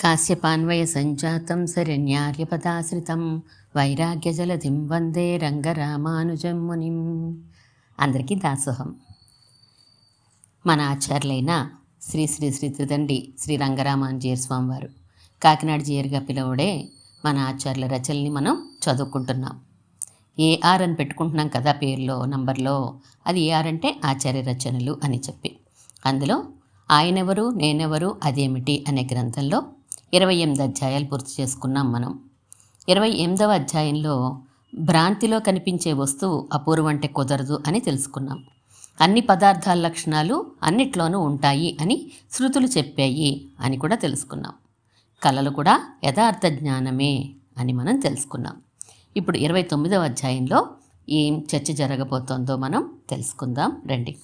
కాశ్యపాన్వయ సంజాతం శరణ్యార్యపదాశ్రితం వైరాగ్యజలధిం వందే రంగరామానుజం మునిం అందరికీ దాసోహం. మన ఆచార్యులైన శ్రీ శ్రీ శ్రీ త్రిదండి శ్రీ రంగరామానుజీయర్ స్వామివారు కాకినాడ జీయర్గా పిలవడే మన ఆచార్యుల రచనల్ని మనం చదువుకుంటున్నాం. ఏఆర్ అని పెట్టుకుంటున్నాం కదా పేరులో నంబర్లో అది ఏఆర్ అంటే ఆచార్య రచనలు అని చెప్పి. అందులో ఆయనెవరు నేనెవరు అదేమిటి అనే గ్రంథంలో ఇరవై ఎనిమిది అధ్యాయాలు పూర్తి చేసుకున్నాం మనం. ఇరవై ఎనిమిదవ అధ్యాయంలో భ్రాంతిలో కనిపించే వస్తువు అపూర్వం అంటే కుదరదు అని తెలుసుకున్నాం. అన్ని పదార్థాల లక్షణాలు అన్నిట్లోనూ ఉంటాయి అని శృతులు చెప్పాయి అని కూడా తెలుసుకున్నాం. కళలు కూడా యథార్థ జ్ఞానమే అని మనం తెలుసుకున్నాం. ఇప్పుడు ఇరవై తొమ్మిదవ అధ్యాయంలో ఏం చర్చ జరగబోతోందో మనం తెలుసుకుందాం. రండి.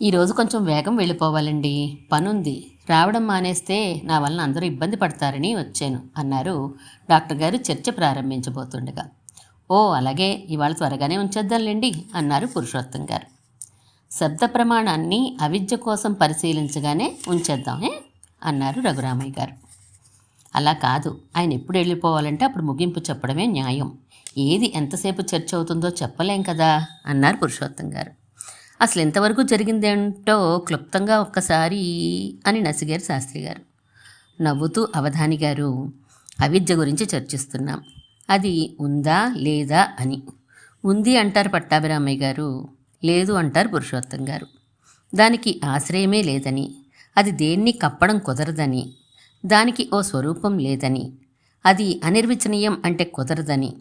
ఈరోజు కొంచెం వేగం వెళ్ళిపోవాలండి. పనుంది. రావడం మానేస్తే నా వలన అందరూ ఇబ్బంది పడతారని వచ్చాను అన్నారు. డాక్టర్ గారు చర్చ ప్రారంభించబోతుండగా. ఓ అలాగే. ఇవాళ త్వరగానే ఉంచేద్దాంలేండి అన్నారు పురుషోత్తం గారు. శబ్ద ప్రమాణాన్ని అవిద్య కోసం పరిశీలించగానే ఉంచేద్దామే అన్నారు రఘురామయ్య గారు. అలా కాదు. ఆయన ఎప్పుడు వెళ్ళిపోవాలంటే అప్పుడు ముగింపు చెప్పడమే న్యాయం. ఏది ఎంతసేపు చర్చ అవుతుందో చెప్పలేం కదా అన్నారు పురుషోత్తం గారు. అసలు ఎంతవరకు జరిగిందేంటో క్లుప్తంగా ఒక్కసారి అని నసిగారు శాస్త్రి గారు. నవ్వుతూ అవధాని గారు అవిద్య గురించి చర్చిస్తున్నాం. అది ఉందా లేదా అని. ఉంది అంటారు పట్టాభిరామయ్య గారు లేదు అంటారు పురుషోత్తం గారు. దానికి ఆశ్రయమే లేదని అది దేన్ని కప్పడం కుదరదని దానికి ఓ స్వరూపం లేదని అది అనిర్వచనీయం అంటే కుదరదని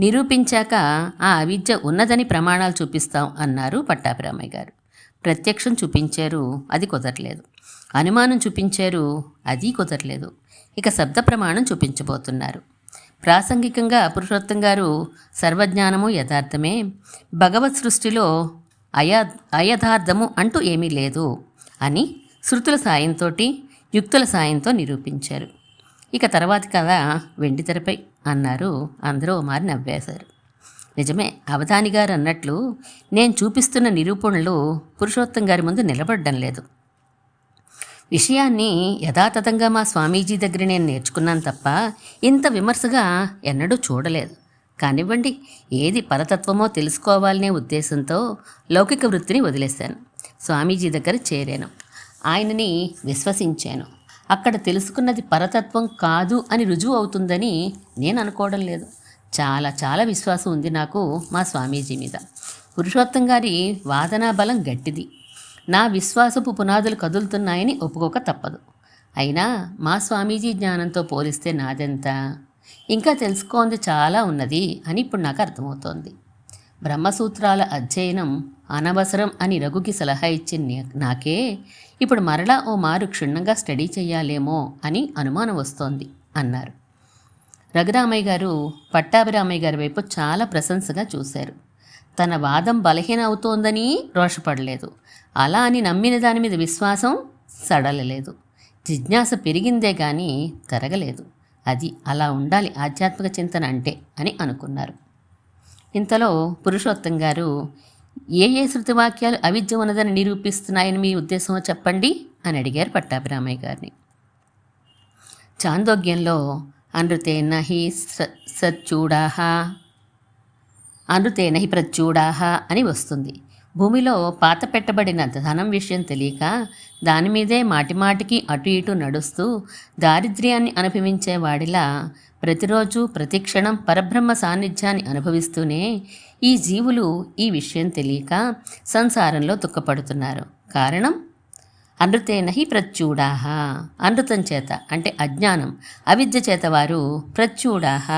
నిరూపించాక ఆ అవిద్య ఉన్నదని ప్రమాణాలు చూపిస్తాం అన్నారు పట్టాభిరామయ్య గారు. ప్రత్యక్షం చూపించారు అది కుదరలేదు. అనుమానం చూపించారు అది కుదరలేదు. ఇక శబ్ద ప్రమాణం చూపించబోతున్నారు. ప్రాసంగికంగా పురుషోత్తం గారు సర్వజ్ఞానము యథార్థమే భగవత్ సృష్టిలో అయా అయథార్థము అంటూ ఏమీ లేదు అని శృతుల సాయంతో యుక్తుల సాయంతో నిరూపించారు. ఇక తర్వాతి కథ వెండి తెరపై అన్నారు. అందరూ మారి నవ్వేశారు. నిజమే అవధాని గారు అన్నట్లు నేను చూపిస్తున్న నిరూపణలు పురుషోత్తం గారి ముందు నిలబడడం లేదు. విషయాన్ని యథాతథంగా మా స్వామీజీ దగ్గర నేను నేర్చుకున్నాను తప్ప ఇంత విమర్శగా ఎన్నడూ చూడలేదు. కానివ్వండి ఏది పరతత్వమో తెలుసుకోవాలనే ఉద్దేశంతో లౌకిక వృత్తిని వదిలేశాను. స్వామీజీ దగ్గర చేరాను. ఆయనని విశ్వసించాను. అక్కడ తెలుసుకున్నది పరతత్వం కాదు అని రుజువు అవుతుందని నేను అనుకోవడం లేదు. చాలా చాలా విశ్వాసం ఉంది నాకు మా స్వామీజీ మీద. పురుషోత్తం గారి వాదనా బలం గట్టిది. నా విశ్వాసపు పునాదులు కదులుతున్నాయని ఒప్పుకోక తప్పదు. అయినా మా స్వామీజీ జ్ఞానంతో పోలిస్తే నాదెంత? ఇంకా తెలుసుకోంది చాలా ఉన్నది అని ఇప్పుడు నాకు అర్థమవుతోంది. బ్రహ్మసూత్రాల అధ్యయనం అనవసరం అని రఘుకి సలహా ఇచ్చిన నాకే ఇప్పుడు మరలా ఓ మారు క్షుణ్ణంగా స్టడీ చేయాలేమో అని అనుమానం వస్తోంది అన్నారు. రఘురామయ్య గారు పట్టాభిరామయ్య గారి వైపు చాలా ప్రశంసగా చూశారు. తన వాదం బలహీన అవుతోందని రోషపడలేదు. అలా అని నమ్మిన దాని మీద విశ్వాసం సడలలేదు. జిజ్ఞాస పెరిగిందే కానీ తరగలేదు. అది అలా ఉండాలి ఆధ్యాత్మిక చింతన అంటే అని అనుకున్నారు. ఇంతలో పురుషోత్తం గారు ఏ ఏ శృతివాక్యాలు అవిద్య ఉన్నదని నిరూపిస్తున్నాయని మీ ఉద్దేశమో చెప్పండి అని అడిగారు పట్టాభిరామయ్య గారిని. చాందోగ్యంలో అనృతేన హి సచ్చూడాహ అనృతేన హి ప్రచూడాహ అని వస్తుంది. భూమిలో పాత పెట్టబడిన ధనం విషయం తెలియక దాని మీదే మాటిమాటికి అటు ఇటు నడుస్తూ దారిద్ర్యాన్ని అనుభవించే వాడిలా ప్రతిరోజు ప్రతిక్షణం పరబ్రహ్మ సాన్నిధ్యాన్ని అనుభవిస్తూనే ఈ జీవులు ఈ విషయం తెలియక సంసారంలో దుఃఖపడుతున్నారు. కారణం? అనృతేన హి ప్రచ్యూడాహ. అనృతం చేత అంటే అజ్ఞానం అవిద్య చేత వారు ప్రత్యూడాహ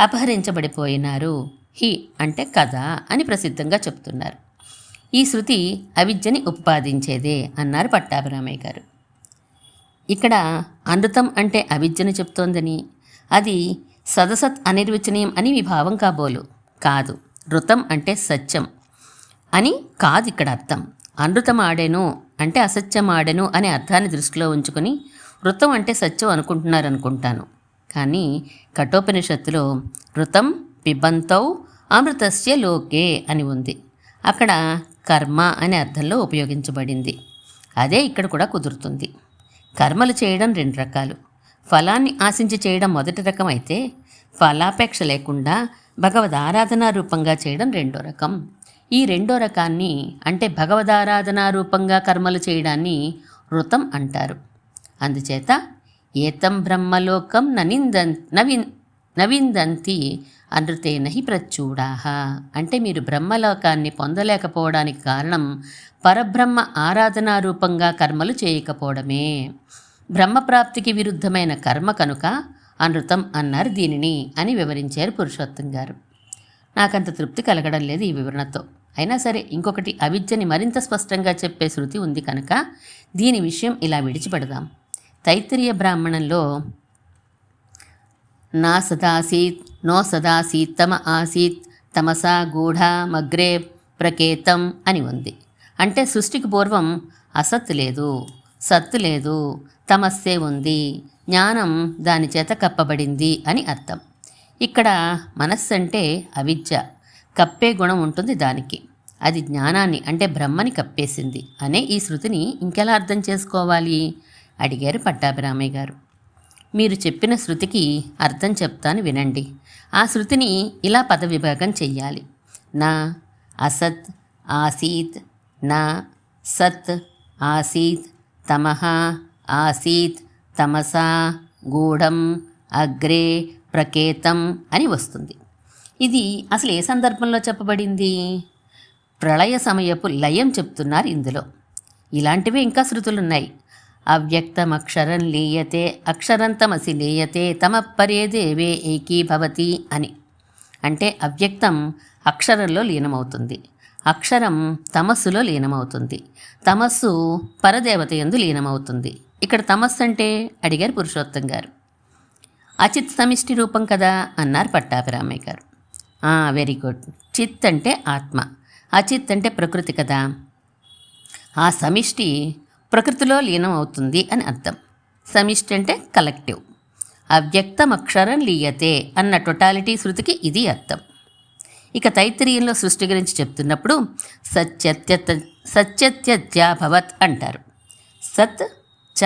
అపహరించబడిపోయినారు. హి అంటే కథ అని ప్రసిద్ధంగా చెప్తున్నారు. ఈ శృతి అవిద్యని ఉత్పాదించేదే అన్నారు పట్టాభిరామయ్య గారు. ఇక్కడ అనృతం అంటే అవిద్యను చెప్తోందని అది సదసత్ అనిర్వచనీయం అని మీ భావం కాబోలు. కాదు ఋతం అంటే సత్యం. అని కాదు ఇక్కడ అర్థం. అనృతం ఆడెను అంటే అసత్యం ఆడెను అనే అర్థాన్ని దృష్టిలో ఉంచుకొని వృతం అంటే సత్యం అనుకుంటున్నారు అనుకుంటాను కానీ కఠోపనిషత్తులో వృతం పిబంతౌ అమృతస్య లోకే అని ఉంది. అక్కడ కర్మ అనే అర్థంలో ఉపయోగించబడింది. అదే ఇక్కడ కూడా కుదురుతుంది. కర్మలు చేయడం రెండు రకాలు. ఫలాన్ని ఆశించి చేయడం మొదటి రకం అయితే ఫలాపేక్ష లేకుండా భగవద్ ఆరాధనా రూపంగా చేయడం రెండో రకం. ఈ రెండో రకాన్ని అంటే భగవదారాధనా రూపంగా కర్మలు చేయడాన్ని వృతం అంటారు. అందుచేత ఏతం బ్రహ్మలోకం ననిందన్ నవిన్ నవిందంతి అనృతేన హి ప్రచూడాహ అంటే మీరు బ్రహ్మలోకాన్ని పొందలేకపోవడానికి కారణం పరబ్రహ్మ ఆరాధనా రూపంగా కర్మలు చేయకపోవడమే. బ్రహ్మప్రాప్తికి విరుద్ధమైన కర్మ కనుక అనృతం అన్నారు దీనిని అని వివరించారు పురుషోత్తం గారు. నాకంత తృప్తి కలగడం లేదు ఈ వివరణతో. అయినా సరే ఇంకొకటి అవిద్యని మరింత స్పష్టంగా చెప్పే శృతి ఉంది కనుక దీని విషయం ఇలా విడిచిపెడదాం. తైత్తరీయ బ్రాహ్మణంలో నా సదాసీత్ నో సదాసీత్ తమ ఆసీత్ తమసా గూఢ మగ్రే ప్రకేతం అని ఉంది. అంటే సృష్టికి పూర్వం అసత్ లేదు సత్తు లేదు తమస్సే ఉంది. జ్ఞానం దాని చేత కప్పబడింది అని అర్థం. ఇక్కడ మనస్సు అంటే అవిద్య. కప్పే గుణం ఉంటుంది దానికి. అది జ్ఞానాన్ని అంటే బ్రహ్మని కప్పేసింది అనే ఈ శృతిని ఇంకెలా అర్థం చేసుకోవాలి? అడిగారు పట్టాభిరామయ్య గారు. మీరు చెప్పిన శృతికి అర్థం చెప్తాను వినండి. ఆ శృతిని ఇలా పద విభాగం చెయ్యాలి. నా అసత్ ఆసీత్ నా సత్ ఆసీత్ తమహ ఆసీత్ తమసా గూఢం అగ్రే ప్రకేతం అని వస్తుంది. ఇది అసలు ఏ సందర్భంలో చెప్పబడింది? ప్రళయ సమయపు లయం చెప్తున్నారు ఇందులో. ఇలాంటివే ఇంకా శృతులున్నాయి. అవ్యక్తమక్షరం లీయతే అక్షరంతమసి లీయతే తమ పరే దేవే ఏకీభవతి అని. అంటే అవ్యక్తం అక్షరంలో లీనమవుతుంది. అక్షరం తమస్సులో లీనమవుతుంది. తమస్సు పరదేవత ఎందు లీనమవుతుంది. ఇక్కడ తమస్సు అంటే అడిగారు పురుషోత్తం గారు. అచిత్ సమిష్టి రూపం కదా అన్నారు పట్టాభిరామయ్య గారు. వెరీ గుడ్ చిత్ అంటే ఆత్మ. అచిత్ అంటే ప్రకృతి కదా. ఆ సమిష్టి ప్రకృతిలో లీనం అవుతుంది అని అర్థం. సమిష్టి అంటే కలెక్టివ్ అవ్యక్తం అక్షరం లీయతే అన్న టొటాలిటీ శృతికి ఇది అర్థం. ఇక తైత్రీయంలో సృష్టి గురించి చెప్తున్నప్పుడు సత్యత్య సత్యత్యత్యాభవత్ అంటారు. సత్ చ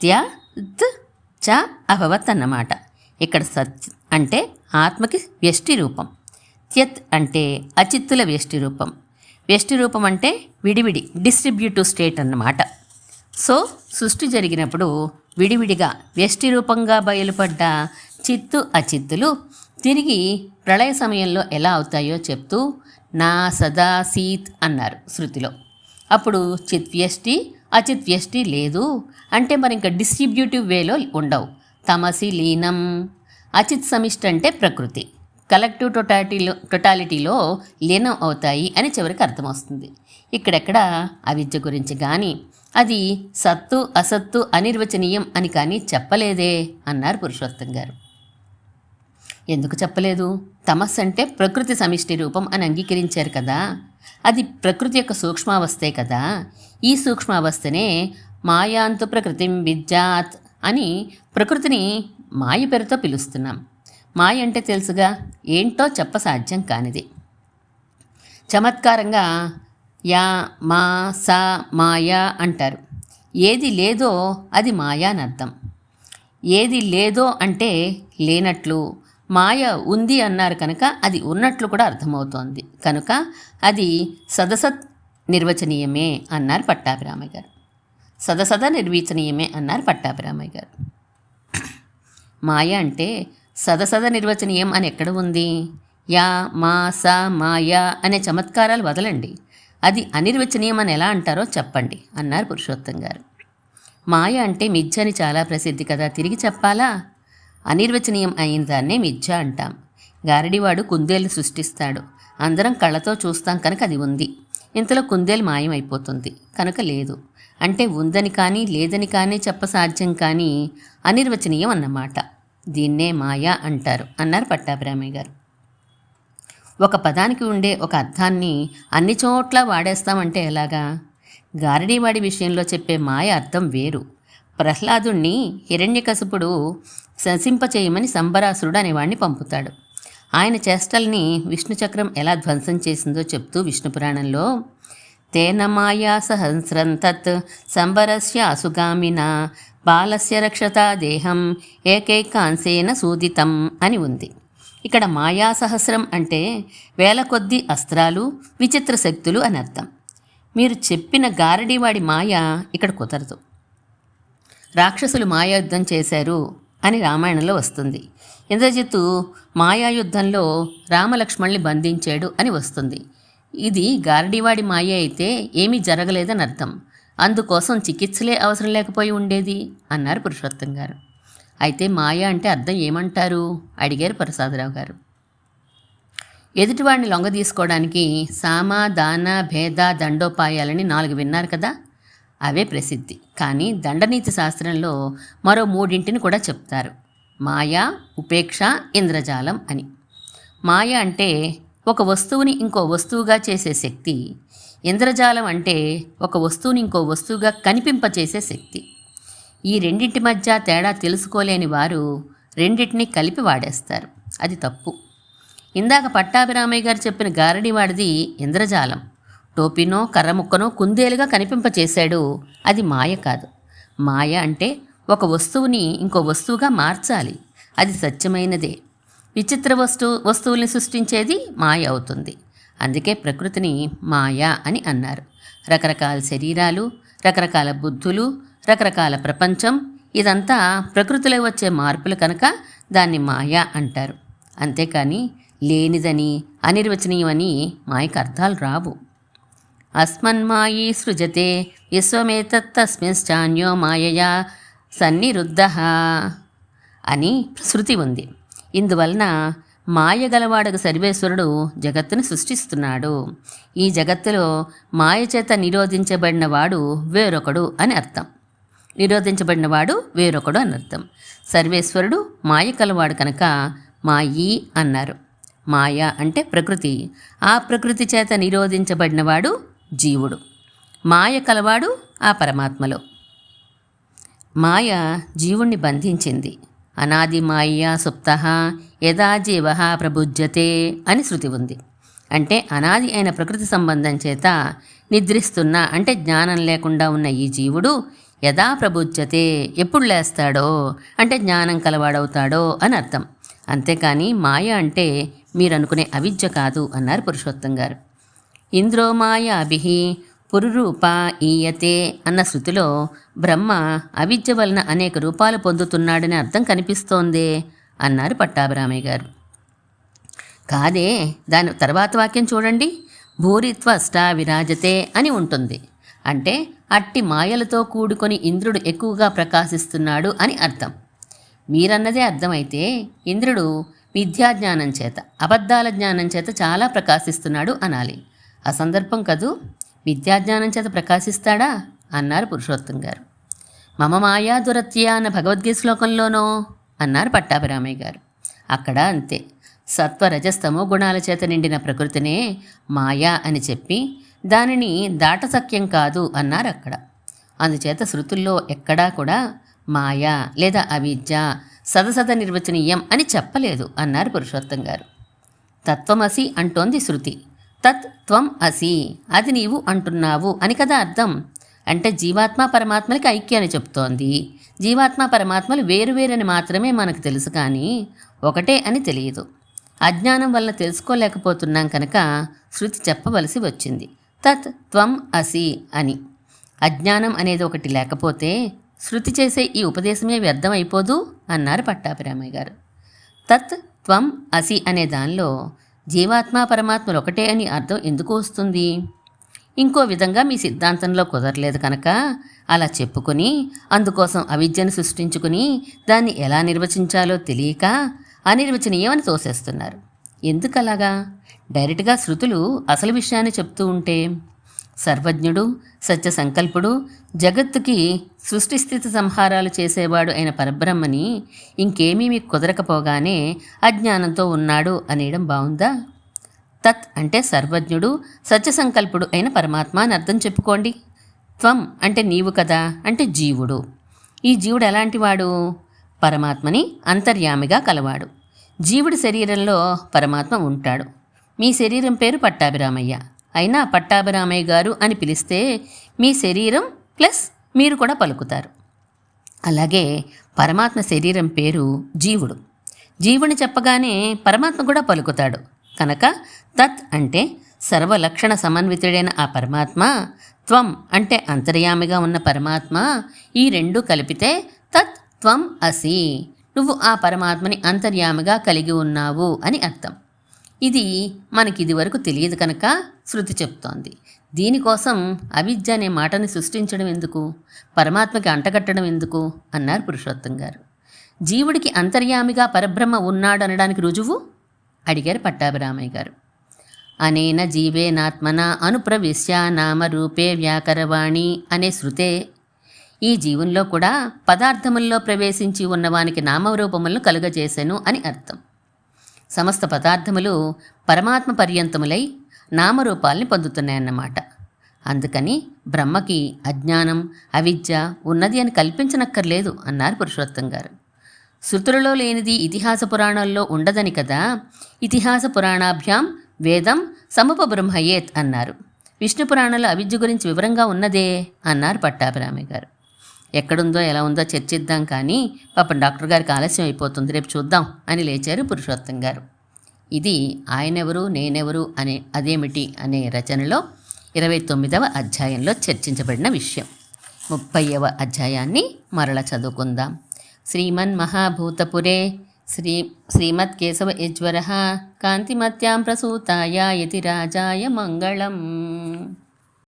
త్య చ అభవత్ అన్నమాట. ఇక్కడ సత్ అంటే ఆత్మకి వ్యష్టి రూపం. త్యత్ అంటే అచిత్తుల వ్యష్టి రూపం. వ్యష్టి రూపం అంటే విడివిడి డిస్ట్రిబ్యూటివ్ స్టేట్ అన్నమాట. సో సృష్టి జరిగినప్పుడు విడివిడిగా వ్యష్టి రూపంగా బయలుపడ్డ చిత్తు అచిత్తులు తిరిగి ప్రళయ సమయంలో ఎలా అవుతాయో చెప్తూ నా సదా సీత్ అన్నారు శృతిలో. అప్పుడు చిత్ వ్యష్టి అచిత్ వ్యష్టి లేదు అంటే మరి ఇంకా డిస్ట్రిబ్యూటివ్ వేలో ఉండవు. తమసి లీనం. అచిత్ సమిష్టి అంటే ప్రకృతి. కలెక్టివ్ టొటాలిటీలో టొటాలిటీలో లీనం అవుతాయి అని చివరికి అర్థమవుతుంది ఇక్కడెక్కడ అవిద్య గురించి కానీ అది సత్తు అసత్తు అనిర్వచనీయం అని కానీ చెప్పలేదే అన్నారు పురుషోత్తం గారు. ఎందుకు చెప్పలేదు? తమస్ అంటే ప్రకృతి సమిష్టి రూపం అని అంగీకరించారు కదా. అది ప్రకృతి యొక్క సూక్ష్మావస్థే కదా. ఈ సూక్ష్మావస్థనే మాయాంతు ప్రకృతిం విద్యాత్ అని ప్రకృతిని మాయ పేరుతో పిలుస్తున్నాం. మాయ అంటే తెలుసుగా? ఏంటో చెప్ప సాధ్యం కానిది. చమత్కారంగా యా మా సా మాయా అంటారు. ఏది లేదో అది మాయా అని అర్థం. ఏది లేదో అంటే లేనట్లు మాయ ఉంది అన్నారు కనుక అది ఉన్నట్లు కూడా అర్థమవుతోంది. కనుక అది సదసత్ నిర్వచనీయమే అన్నారు పట్టాభిరామయ్య గారు. సదసద నిర్వచనీయమే అన్నారు పట్టాభిరామయ్య గారు. మాయ అంటే సదసద నిర్వచనీయం అని ఎక్కడ ఉంది? యా మా స మాయా అనే చమత్కారాలు వదలండి. అది అనిర్వచనీయం అని ఎలా అంటారో చెప్పండి అన్నారు పురుషోత్తం గారు. మాయ అంటే మిథ్య అని చాలా ప్రసిద్ధి కదా తిరిగి చెప్పాలా? అనిర్వచనీయం అయిన దాన్నే మిథ్య అంటాం. గారడివాడు కుందేలు సృష్టిస్తాడు. అందరం కళ్ళతో చూస్తాం కనుక అది ఉంది. ఇంతలో కుందేలు మాయం అయిపోతుంది కనుక లేదు. అంటే ఉందని కానీ లేదని కానీ చెప్ప సాధ్యం కానీ అనిర్వచనీయం అన్నమాట. దీన్నే మాయా అంటారు అన్నారు పట్టాభిరామయ్య గారు. ఒక పదానికి ఉండే ఒక అర్థాన్ని అన్ని చోట్ల వాడేస్తామంటే ఎలాగా? గారడీవాడి విషయంలో చెప్పే మాయ అర్థం వేరు. ప్రహ్లాదుణ్ణి హిరణ్యకశపుడు శంసింపచేయమని సంబరాసురుడు అనేవాణ్ణి పంపుతాడు. ఆయన చేష్టల్ని విష్ణుచక్రం ఎలా ధ్వంసం చేసిందో చెప్తూ విష్ణు పురాణంలో తేన మాయా సహస్రం తత్ సంబరస్య అసుగామిన బాలస్య రక్షతా దేహం ఏకైకాంశేన సూదితం అని ఉంది. ఇక్కడ మాయా సహస్రం అంటే వేల కొద్ది అస్త్రాలు విచిత్ర శక్తులు అని అర్థం. మీరు చెప్పిన గారడీవాడి మాయ ఇక్కడ కుదరదు. రాక్షసులు మాయాయుద్ధం చేశారు అని రామాయణంలో వస్తుంది. ఇంద్రజిత్తు మాయాయుద్ధంలో రామలక్ష్మణ్ణి బంధించాడు అని వస్తుంది. ఇది గారడీవాడి మాయ అయితే ఏమీ జరగలేదని అర్థం. అందుకోసం చికిత్సలే అవసరం లేకపోయి ఉండేది అన్నారు పురుషోత్తం గారు. అయితే మాయ అంటే అర్థం ఏమంటారు? అడిగారు ప్రసాదరావు గారు. ఎదుటివాడిని లొంగ తీసుకోవడానికి సామ దాన భేద దండోపాయాలని నాలుగు విన్నారు కదా? అవే ప్రసిద్ధి. కానీ దండనీతి శాస్త్రంలో మరో మూడింటిని కూడా చెప్తారు. మాయా ఉపేక్ష ఇంద్రజాలం అని. మాయ అంటే ఒక వస్తువుని ఇంకో వస్తువుగా చేసే శక్తి. ఇంద్రజాలం అంటే ఒక వస్తువుని ఇంకో వస్తువుగా కనిపింపచేసే శక్తి. ఈ రెండింటి మధ్య తేడా తెలుసుకోలేని వారు రెండింటిని కలిపి వాడేస్తారు. అది తప్పు. ఇందాక పట్టాభిరామయ్య గారు చెప్పిన గారడి వాడిది ఇంద్రజాలం. టోపీనో కర్రముక్కనో కుందేలుగా కనిపింపచేశాడు. అది మాయ కాదు. మాయ అంటే ఒక వస్తువుని ఇంకో వస్తువుగా మార్చాలి. అది సత్యమైనదే. విచిత్ర వస్తు వస్తువుల్ని సృష్టించేది మాయ అవుతుంది. అందుకే ప్రకృతిని మాయ అని అన్నారు. రకరకాల శరీరాలు రకరకాల బుద్ధులు రకరకాల ప్రపంచం ఇదంతా ప్రకృతిలో వచ్చే మార్పులు కనుక దాన్ని మాయ అంటారు. అంతేకాని లేనిదని అనిర్వచనీయమని మాయకు అర్థాలు రావు. అస్మన్మాయీ సృజతే విశ్వమేతత్తస్మిశ్చాన్యో మాయయా సన్నిరుద్ధ అని శృతి ఉంది. ఇందువలన మాయ గలవాడకు సర్వేశ్వరుడు జగత్తును సృష్టిస్తున్నాడు. ఈ జగత్తులో మాయ చేత నిరోధించబడినవాడు వేరొకడు అని అర్థం. నిరోధించబడినవాడు వేరొకడు అని అర్థం. సర్వేశ్వరుడు మాయ కలవాడు కనుక మాయి అన్నారు. మాయ అంటే ప్రకృతి. ఆ ప్రకృతి చేత నిరోధించబడినవాడు జీవుడు. మాయ కలవాడు ఆ పరమాత్మలో. మాయ జీవుణ్ణి బంధించింది. అనాది మాయ సుప్త యదా జీవ ప్రబుజ్యతే అని శృతి ఉంది. అంటే అనాది అయిన ప్రకృతి సంబంధం చేత నిద్రిస్తున్న అంటే జ్ఞానం లేకుండా ఉన్న ఈ జీవుడు యథా ప్రబుజ్యతే ఎప్పుడు లేస్తాడో అంటే జ్ఞానం కలవాడవుతాడో అని అర్థం. అంతేకాని మాయ అంటే మీరు అనుకునే అవిద్య కాదు అన్నారు పురుషోత్తం గారు. ఇంద్రో మాయాభి పురురూప ఈయతే అన్న శృతిలో బ్రహ్మ అవిద్య వలన అనేక రూపాలు పొందుతున్నాడని అర్థం కనిపిస్తోందే అన్నారు పట్టాభిరామయ్య గారు. కాదే దాని తర్వాత వాక్యం చూడండి. భూరిత్వ అష్టా విరాజతే అని ఉంటుంది. అంటే అట్టి మాయలతో కూడుకొని ఇంద్రుడు ఎక్కువగా ప్రకాశిస్తున్నాడు అని అర్థం. మీరన్నదే అర్థమైతే ఇంద్రుడు విద్యాజ్ఞానం చేత అబద్ధాల జ్ఞానం చేత చాలా ప్రకాశిస్తున్నాడు అనాలి. ఆ సందర్భం కదూ? విద్యాజ్ఞానం చేత ప్రకాశిస్తాడా? అన్నారు పురుషోత్తం గారు. మమ మాయా దురత్య అన్న భగవద్గీత శ్లోకంలోనో? అన్నారు పట్టాభిరామయ్య గారు. అక్కడ అంతే. సత్వరజస్తమో గుణాల చేత నిండిన ప్రకృతినే మాయా అని చెప్పి దానిని దాటసక్యం కాదు అన్నారు అక్కడ. అందుచేత శృతుల్లో ఎక్కడా కూడా మాయా లేదా అవిద్య సదసద నిర్వచనీయం అని చెప్పలేదు అన్నారు పురుషోత్తం గారు. తత్వమసి అంటోంది శృతి. తత్ త్వం అసి. అది నీవు అంటున్నావు అని కదా అర్థం. అంటే జీవాత్మ పరమాత్మలకి ఐక్యాన్ని చెప్తోంది. జీవాత్మ పరమాత్మలు వేరువేరని మాత్రమే మనకు తెలుసు కానీ ఒకటే అని తెలియదు. అజ్ఞానం వల్ల తెలుసుకోలేకపోతున్నాం కనుక శృతి చెప్పవలసి వచ్చింది. తత్ త్వం అసి అని. అజ్ఞానం అనేది ఒకటి లేకపోతే శృతి చేసే ఈ ఉపదేశమే వ్యర్థం అయిపోదు అన్నారు పట్టాభిరామయ్య గారు. తత్ త్వం అసి అనే దానిలో జీవాత్మ పరమాత్మలు ఒకటే అని అర్థం ఎందుకు వస్తుంది? ఇంకో విధంగా మీ సిద్ధాంతంలో కుదరలేదు కనుక అలా చెప్పుకొని అందుకోసం అవిద్యను సృష్టించుకుని దాన్ని ఎలా నిర్వచించాలో తెలియక అనిర్వచనీయమని తోసేస్తున్నారు. ఎందుకలాగా? డైరెక్ట్గా శృతులు అసలు విషయాన్ని చెప్తూ ఉంటే సర్వజ్ఞుడు సత్య సంకల్పుడు జగత్తుకి సృష్టి స్థితి సంహారాలు చేసేవాడు అయిన పరబ్రహ్మని ఇంకేమీ మీకు కుదరకపోగానే అజ్ఞానంతో ఉన్నాడు అనేయడం బాగుందా తత్ అంటే సర్వజ్ఞుడు సత్య సంకల్పుడు అయిన పరమాత్మ అని అర్థం చెప్పుకోండి. త్వం అంటే నీవు కదా అంటే జీవుడు. ఈ జీవుడు ఎలాంటివాడు? పరమాత్మని అంతర్యామిగా కలవాడు. జీవుడి శరీరంలో పరమాత్మ ఉంటాడు. మీ శరీరం పేరు పట్టాభిరామయ్య. అయినా పట్టాభిరామయ్య గారు అని పిలిస్తే మీ శరీరం ప్లస్ మీరు కూడా పలుకుతారు. అలాగే పరమాత్మ శరీరం పేరు జీవుడు. జీవుని చెప్పగానే పరమాత్మ కూడా పలుకుతాడు. కనుక తత్ అంటే సర్వలక్షణ సమన్వితుడైన ఆ పరమాత్మ త్వం అంటే అంతర్యామిగా ఉన్న పరమాత్మ ఈ రెండు కలిపితే తత్ త్వం అసి. నువ్వు ఆ పరమాత్మని అంతర్యామిగా కలిగి ఉన్నావు అని అర్థం. ఇది మనకి ఇదివరకు తెలియదు కనుక శృతి చెప్తోంది. దీనికోసం అవిద్య అనే మాటని సృష్టించడం ఎందుకు? పరమాత్మకి అంటగట్టడం ఎందుకు? అన్నారు పురుషోత్తం గారు. జీవుడికి అంతర్యామిగా పరబ్రహ్మ ఉన్నాడనడానికి రుజువు? అడిగారు పట్టాభిరామయ్య గారు. అనేన జీవేనాత్మన అనుప్రవిశ్య నామరూపే వ్యాకరవాణి అనే శృతే ఈ జీవుల్లో కూడా పదార్థముల్లో ప్రవేశించి ఉన్నవానికి నామరూపములను కలుగజేసెను అని అర్థం. సమస్త పదార్థములు పరమాత్మ పర్యంతములై నామరూపాల్ని పొందుతున్నాయన్నమాట. అందుకని బ్రహ్మకి అజ్ఞానం అవిద్య ఉన్నది అని కల్పించనక్కర్లేదు అన్నారు పురుషోత్తం గారు. శృతులలో లేనిది ఇతిహాస పురాణాల్లో ఉండదని కదా ఇతిహాస పురాణాభ్యాం వేదం సముపబ్రహ్మయేత్ అన్నారు. విష్ణు పురాణంలో అవిద్య గురించి వివరంగా ఉన్నదే అన్నారు పట్టాభిరామి గారు. ఎక్కడుందో ఎలా ఉందో చర్చిద్దాం కానీ పాపం డాక్టర్ గారికి ఆలస్యం అయిపోతుంది. రేపు చూద్దాం అని లేచారు పురుషోత్తం గారు. ఇది ఆయనెవరు నేనెవరు అనే అదేమిటి అనే రచనలో ఇరవై తొమ్మిదవ అధ్యాయంలో చర్చించబడిన విషయం. ముప్పైవ అధ్యాయాన్ని మరల చదువుకుందాం. శ్రీమన్ మహాభూతపురే శ్రీ శ్రీమత్కేశవ యజ్వర కాంతిమత్యాం ప్రసూతాయ యతి రాజాయ మంగళం.